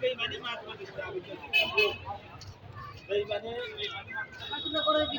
বেইমানি মাছ মাছ আমি বেইমানি বেইমানি